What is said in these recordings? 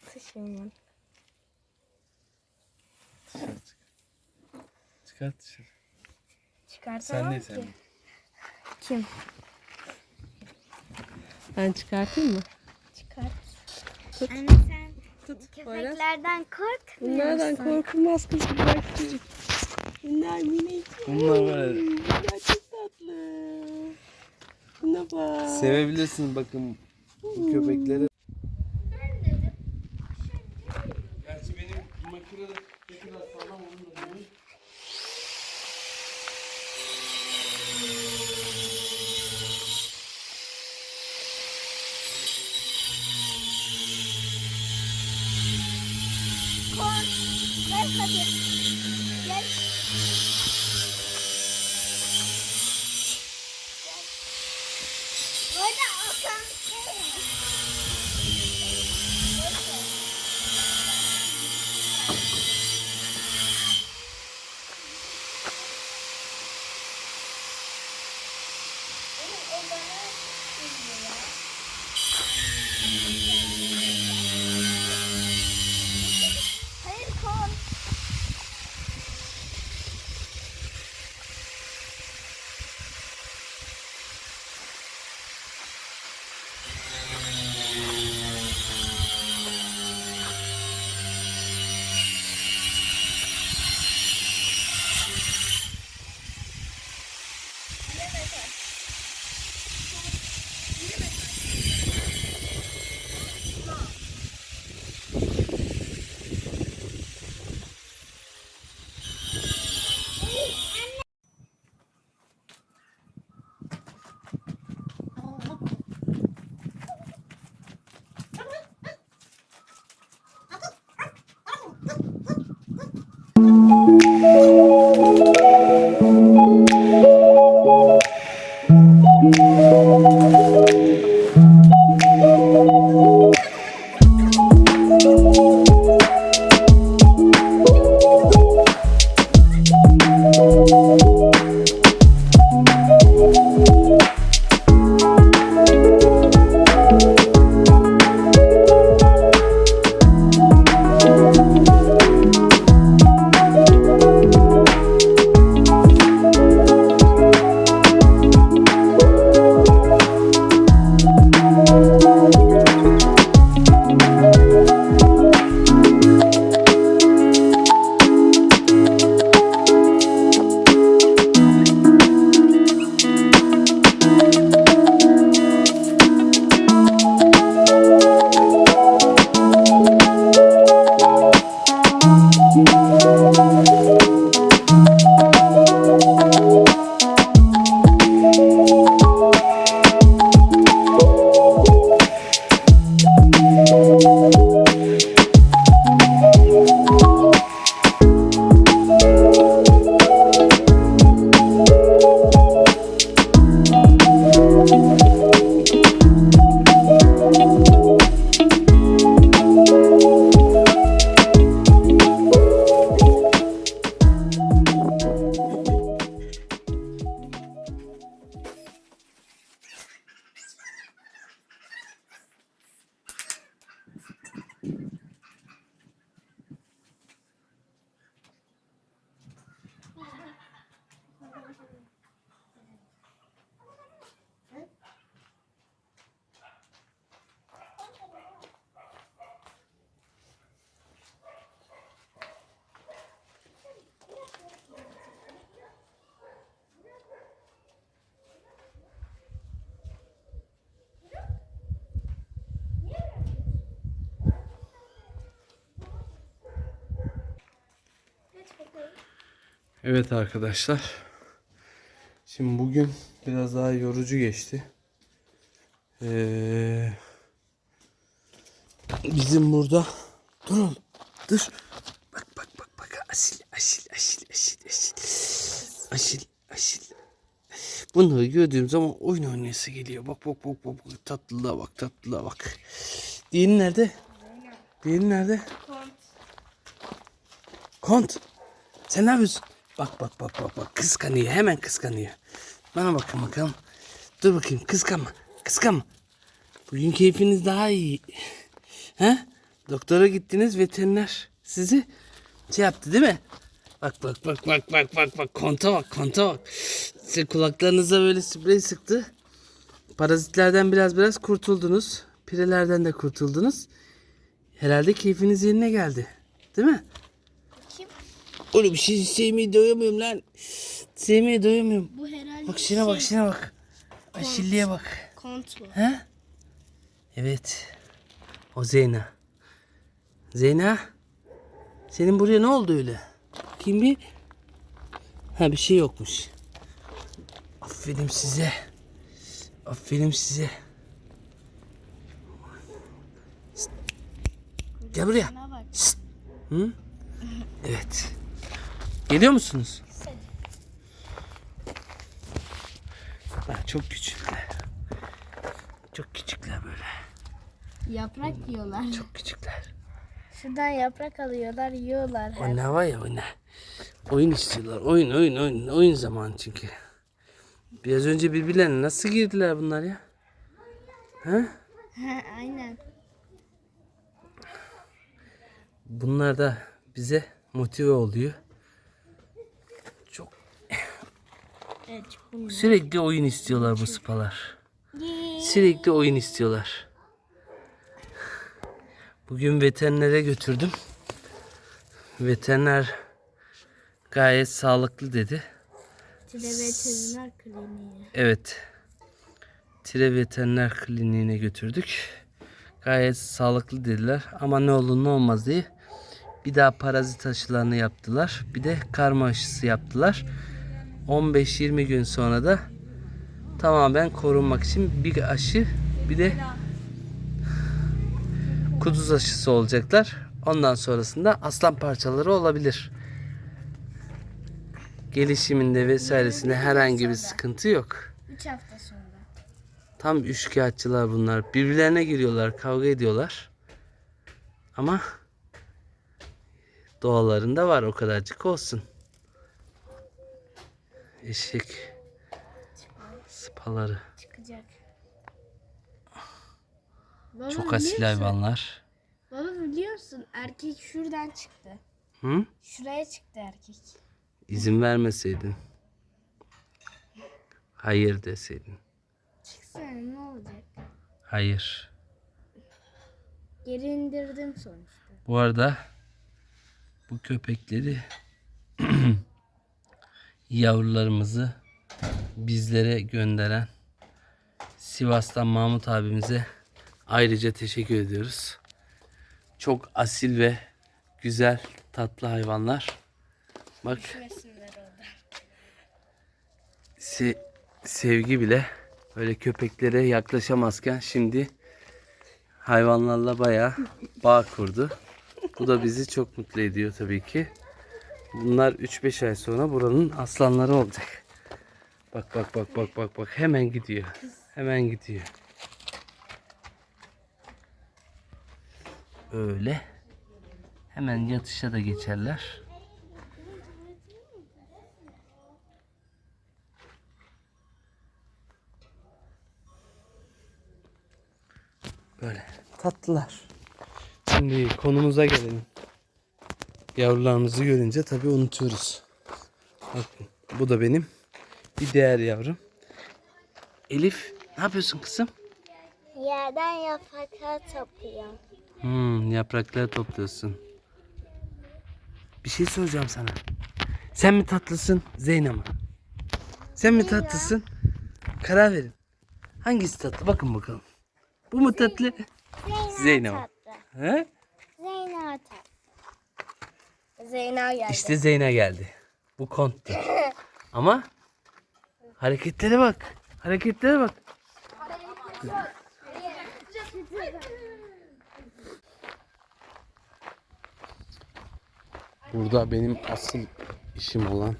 Taşıyım ben. Dışarı çık. Çıkart dışarı. Çıkartamam Sen ki. sen? Kim? Ben çıkartayım mı? Çıkart. Anne sen Tut. Poyraz. köpeklerden korkmuyor Bunlardan korkulmaz kız güzel çocuk. Bunlar minik. Bunlar var ya. Bunlar çok tatlı. Buna bak. Sevebilirsiniz bakın bu köpekleri. Benim makinede ne kadar sağlam onu da bilmiyorum. Kork. Gel hadi. Evet arkadaşlar. Şimdi bugün biraz daha yorucu geçti. Ee, bizim burada dur oğlum dur. Bak bak bak bak asil asil asil asil asil asil asil. Bunları gördüğüm zaman oyun oynayası geliyor. Bak bak bak bak bak tatlılığa bak tatlılığa bak. Diğeri nerede? Diğeri nerede? Kont. Sen ne yapıyorsun? Bak bak bak bak bak kıskanıyor hemen kıskanıyor. Bana bakın bakalım. Dur bakayım kıskanma. Kıskanma. Bugün keyfiniz daha iyi. He? Doktora gittiniz veteriner sizi şey yaptı değil mi? Bak bak bak bak bak bak bak konta bak konta bak. Size kulaklarınıza böyle sprey sıktı. Parazitlerden biraz biraz kurtuldunuz. Pirelerden de kurtuldunuz. Herhalde keyfiniz yerine geldi. Değil mi? Oğlum şey sevmeyi doyamıyorum lan. Sevmeyi doyamıyorum. Bu herhalde Bak şuna bak şuna bak. Aşilliye bak. kont bu. He? Evet. O Zeyna. Zeyna. Senin buraya ne oldu öyle? Kim bir? Ha bir şey yokmuş. Aferin size. Aferin size. Gel buraya. Hı? Evet. Geliyor musunuz? Ha, çok küçükler. Çok küçükler böyle. Yaprak yiyorlar. Çok küçükler. Şuradan yaprak alıyorlar, yiyorlar. O ne var ya o ne? Oyun istiyorlar. Oyun oyun oyun. Oyun zamanı çünkü. Biraz önce birbirlerine nasıl girdiler bunlar ya? Ha? Aynen. Bunlar da bize motive oluyor. Çok Evet, bunlar. sürekli oyun istiyorlar bu sıpalar. Sürekli oyun istiyorlar. Bugün veterinere götürdüm. Veteriner gayet sağlıklı dedi. Tire veteriner kliniği. Evet. Tire Veteriner Kliniğine götürdük. Gayet sağlıklı dediler ama ne olur ne olmaz diye bir daha parazit aşılarını yaptılar. Bir de karma aşısı yaptılar. 15-20 gün sonra da tamamen korunmak için bir aşı bir de kuduz aşısı olacaklar. Ondan sonrasında aslan parçaları olabilir. Gelişiminde vesairesinde herhangi bir sıkıntı yok. 3 hafta sonra. Tam üçkağıtçılar bunlar. Birbirlerine giriyorlar, kavga ediyorlar. Ama doğalarında var o kadarcık olsun. Eşek sıpaları. Çıkacak. Baba, Çok asil hayvanlar. Baba biliyor musun? Erkek şuradan çıktı. Hı? Şuraya çıktı erkek. İzin vermeseydin. Hayır deseydin. Çıksana ne olacak? Hayır. Geri indirdim sonuçta. Bu arada bu köpekleri yavrularımızı bizlere gönderen Sivas'tan Mahmut abimize ayrıca teşekkür ediyoruz. Çok asil ve güzel tatlı hayvanlar. Bak se- sevgi bile böyle köpeklere yaklaşamazken şimdi hayvanlarla bayağı bağ kurdu. Bu da bizi çok mutlu ediyor tabii ki. Bunlar 3-5 ay sonra buranın aslanları olacak. Bak bak bak bak bak bak hemen gidiyor. Hemen gidiyor. Öyle. Hemen yatışa da geçerler. Böyle tatlılar. Şimdi konumuza gelelim. Yavrularımızı görünce tabii unutuyoruz. Bakın bu da benim bir değer yavrum. Elif ne yapıyorsun kızım? Yerden yapraklar topluyorum. Hmm, yaprakları topluyorsun. Bir şey soracağım sana. Sen mi tatlısın Zeyna mı? Sen mi tatlısın? Karar verin. Hangisi tatlı? Bakın bakalım. Bu mu tatlı? Zeynep. tatlı. He? Zeyna tatlı. Zeyna geldi. İşte Zeyna geldi. Bu konttu. Ama hareketlere bak. Hareketlere bak. Burada benim asıl işim olan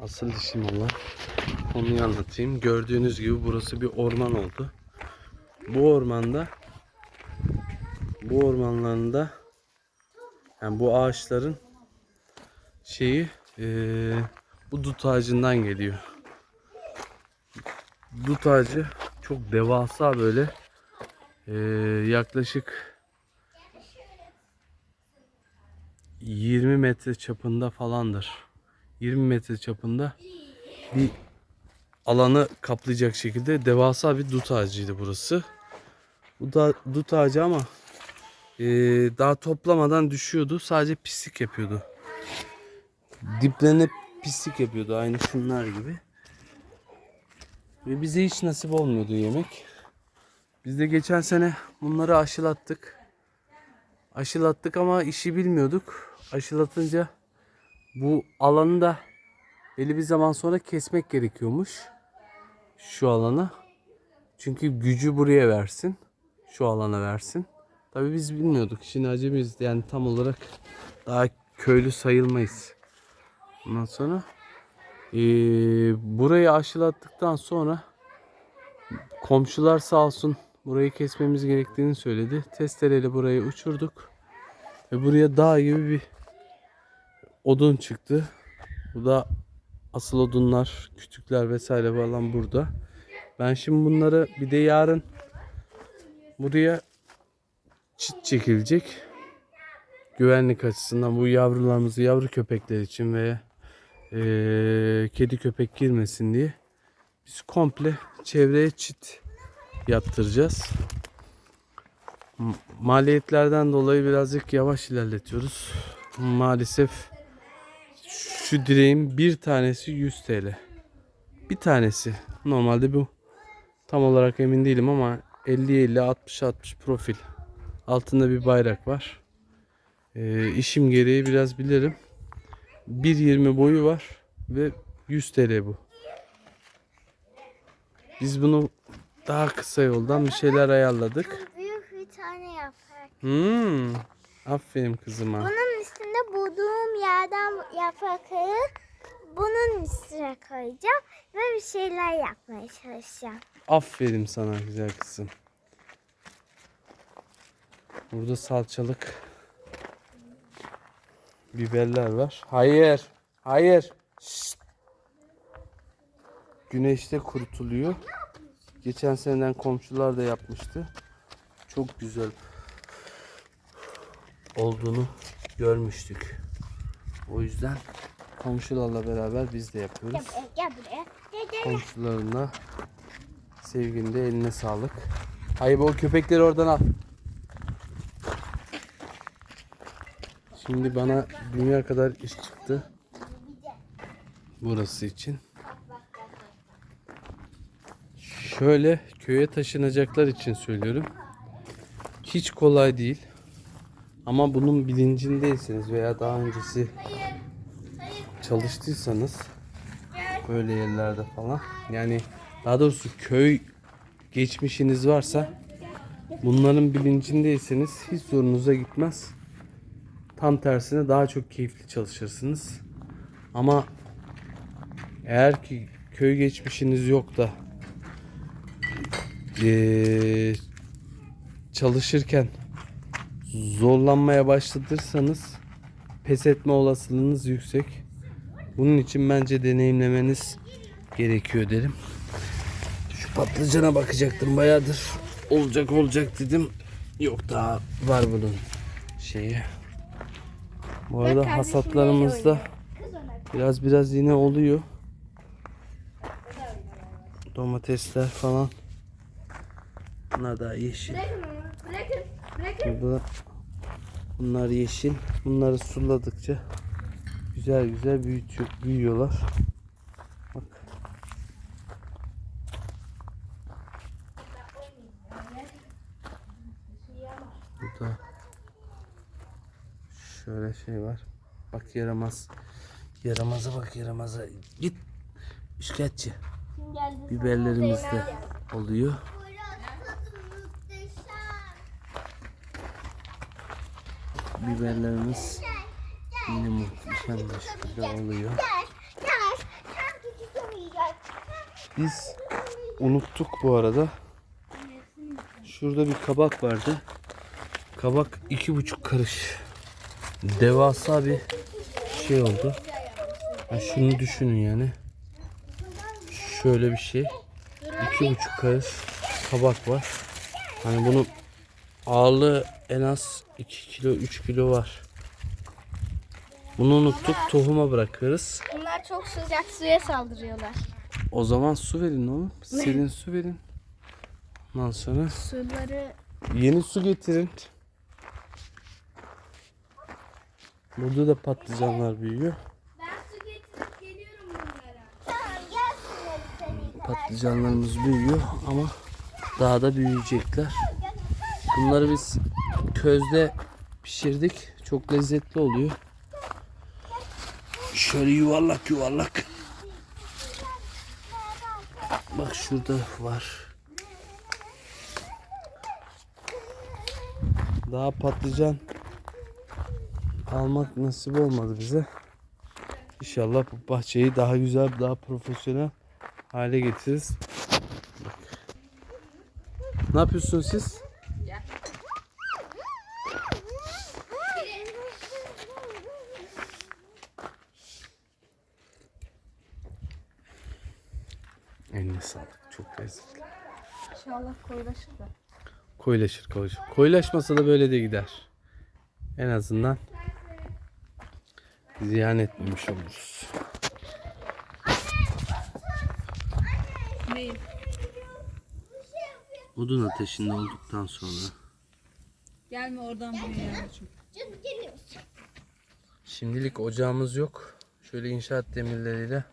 asıl işim olan konuyu anlatayım. Gördüğünüz gibi burası bir orman oldu. Bu ormanda bu ormanlarında yani bu ağaçların şeyi eee, bu dut ağacından geliyor. Dut ağacı çok devasa böyle Ee, yaklaşık 20 metre çapında falandır. 20 metre çapında bir alanı kaplayacak şekilde devasa bir dut ağacıydı burası. Bu da dut ağacı ama ee, daha toplamadan düşüyordu. Sadece pislik yapıyordu. Diplerine pislik yapıyordu. Aynı şunlar gibi. Ve bize hiç nasip olmuyordu yemek. Biz de geçen sene bunları aşılattık. Aşılattık ama işi bilmiyorduk. Aşılatınca bu alanı da belli bir zaman sonra kesmek gerekiyormuş. Şu alana. Çünkü gücü buraya versin. Şu alana versin. Tabi biz bilmiyorduk. İşin acemiyiz. Yani tam olarak daha köylü sayılmayız. Ondan sonra eee, burayı aşılattıktan sonra komşular sağ olsun burayı kesmemiz gerektiğini söyledi. Testereyle burayı uçurduk. Ve buraya dağ gibi bir odun çıktı. Bu da asıl odunlar, kütükler vesaire falan burada. Ben şimdi bunları bir de yarın buraya çit çekilecek. Güvenlik açısından bu yavrularımızı yavru köpekler için ve eee, kedi köpek girmesin diye biz komple çevreye çit yaptıracağız. Maliyetlerden dolayı birazcık yavaş ilerletiyoruz. Maalesef şu direğin bir tanesi 100 TL. Bir tanesi. Normalde bu tam olarak emin değilim ama 50-50 60-60 profil. Altında bir bayrak var. Ee, işim gereği biraz bilirim. 1.20 boyu var ve 100 TL bu. Biz bunu daha kısa yoldan bir şeyler ayarladık. Büyük bir tane yaprak. Hmm. Aferin kızıma. Bunun üstünde bulduğum yerden yaprakları bunun üstüne koyacağım ve bir şeyler yapmaya çalışacağım. Aferin sana güzel kızım. Burada salçalık biberler var. Hayır. Hayır. Şşt. Güneşte kurutuluyor. Geçen seneden komşular da yapmıştı. Çok güzel olduğunu görmüştük. O yüzden komşularla beraber biz de yapıyoruz. Gel buraya, komşularına sevginde eline sağlık. Hayır o köpekleri oradan al. Şimdi bana dünya kadar iş çıktı. Burası için. Şöyle köye taşınacaklar için söylüyorum. Hiç kolay değil. Ama bunun bilincindeyseniz veya daha öncesi çalıştıysanız böyle yerlerde falan. Yani daha doğrusu köy geçmişiniz varsa bunların bilincindeyseniz hiç zorunuza gitmez. Tam tersine daha çok keyifli çalışırsınız. Ama eğer ki köy geçmişiniz yok da eee, çalışırken zorlanmaya başladırsanız pes etme olasılığınız yüksek. Bunun için bence deneyimlemeniz gerekiyor derim. Şu patlıcana bakacaktım bayağıdır. Olacak olacak dedim. Yok daha var bunun şeyi. Bu arada hasatlarımızda biraz biraz yine oluyor. Domatesler falan. Bunlar daha yeşil. Bırakın, bırakın. Burada bunlar yeşil. Bunları suladıkça güzel güzel büyütüyor, büyüyorlar. Şöyle şey var. Bak yaramaz. Yaramaza bak yaramaza. Git. Şikayetçi. Biberlerimiz de oluyor. Biberlerimiz yine muhteşem bir şekilde oluyor. Biz unuttuk bu arada. Şurada bir kabak vardı. Kabak iki buçuk karış. Devasa bir şey oldu. Ya şunu düşünün yani. Şöyle bir şey. İki buçuk karış kabak var. Hani bunun ağırlığı en az 2 kilo 3 kilo var. Bunu unuttuk tohuma bırakırız. Bunlar çok sıcak suya saldırıyorlar. O zaman su verin oğlum. Serin su verin. Ondan sonra Suları yeni su getirin. Burada da patlıcanlar büyüyor. Ben su getirip geliyorum bunlara. Tamam gel suları Patlıcanlarımız büyüyor ama daha da büyüyecekler. Bunları biz közde pişirdik. Çok lezzetli oluyor. Şöyle yuvarlak yuvarlak. Bak şurada var. Daha patlıcan almak nasip olmadı bize. İnşallah bu bahçeyi daha güzel, daha profesyonel hale getiririz. Bak. Ne yapıyorsunuz siz? Eline sağlık. Çok lezzetli. İnşallah koyulaşır da. Koyulaşır koyulaşır. Koyulaşmasa da böyle de gider. En azından ziyan etmemiş oluruz. Neyi? Odun ateşinde olduktan sonra Gelme oradan buraya yavrucuğum. Şimdilik ocağımız yok. Şöyle inşaat demirleriyle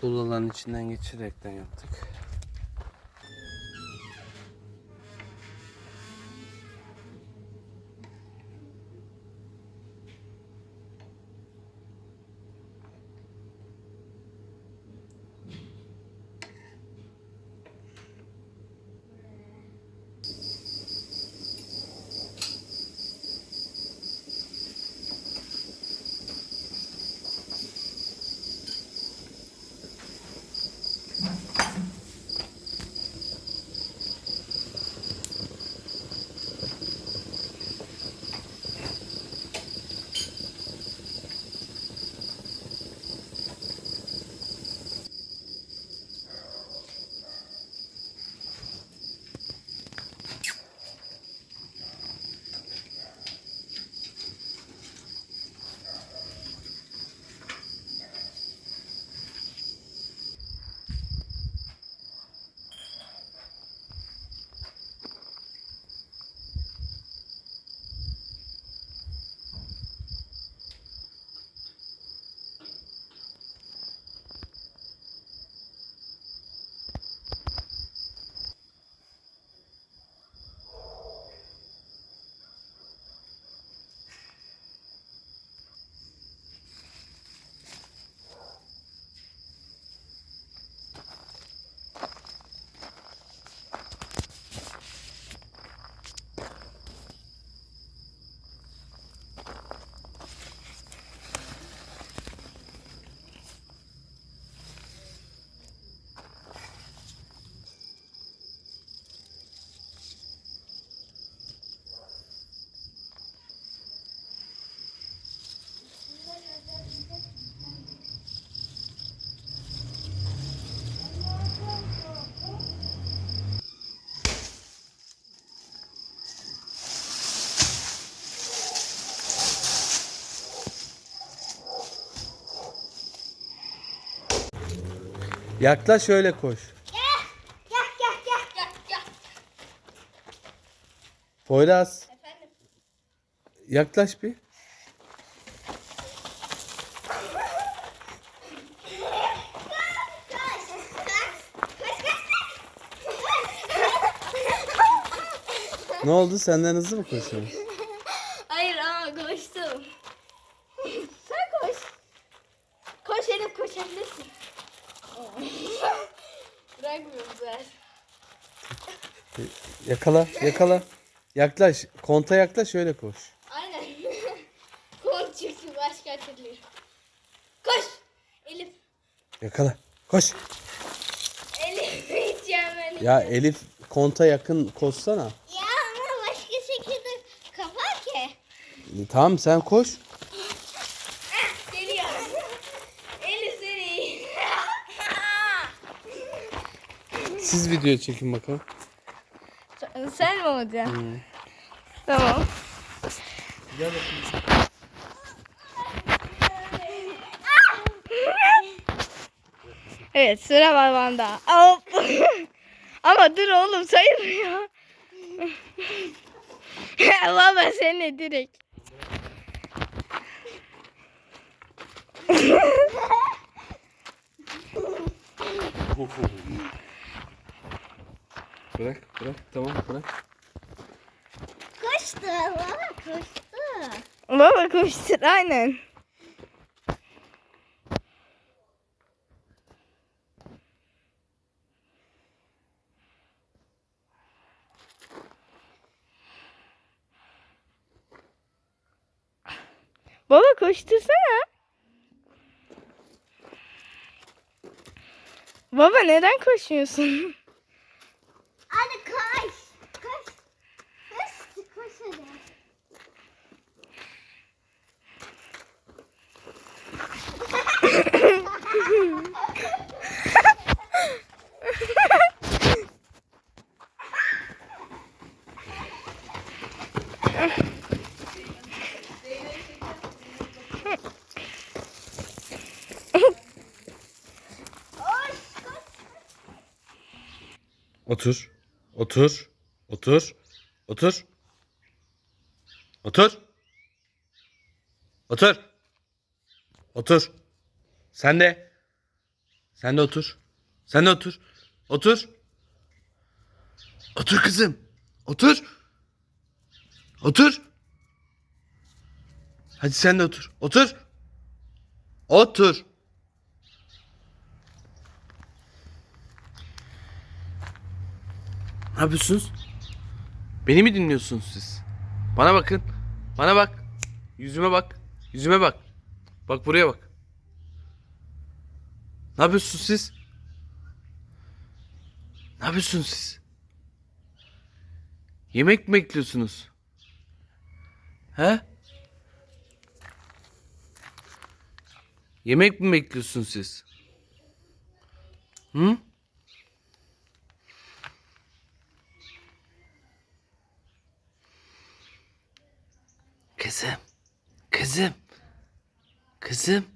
tuğlaların içinden geçirerekten yaptık. Yaklaş öyle koş. Poyraz. Yaklaş bir. Ne oldu? Senden hızlı mı koşuyorsun? Hayır ama koştum. Sen koş. Koş Elif koşabilirsin. Bırakmıyorum ben. Yakala, yakala. Yaklaş. Konta yaklaş öyle koş. Aynen. Kont çıktı başka türlü. Koş. Elif. Yakala. Koş. Elif hiç yemedi. Ya Elif konta yakın koşsana. Ya ama başka şekilde kapar ki. Tamam sen koş. Geliyor. Elif seni. Siz video çekin bakalım. Sen mi olacaksın? Tamam. Gel bakayım. Evet sıra babanda. Hop. Ama dur oğlum sayılmıyor. Baba seni direkt. Bırak bırak tamam bırak. Koştu baba koştu. Baba koştur aynen. Baba koştursana. Baba neden koşmuyorsun? Hadi koş. Koş. Koş. Koş hadi. Otur. Otur. Otur. Otur. Otur. Otur. Otur. Sen de. Sen de otur. Sen de otur. Otur. Otur kızım. Otur. Otur. Hadi sen de otur. Otur. Otur. Ne yapıyorsunuz? Beni mi dinliyorsunuz siz? Bana bakın. Bana bak. Yüzüme bak. Yüzüme bak. Bak buraya bak. Ne yapıyorsunuz siz? Ne yapıyorsunuz siz? Yemek mi bekliyorsunuz? He? Yemek mi bekliyorsunuz siz? Hı? Kızım. Kızım. Kızım.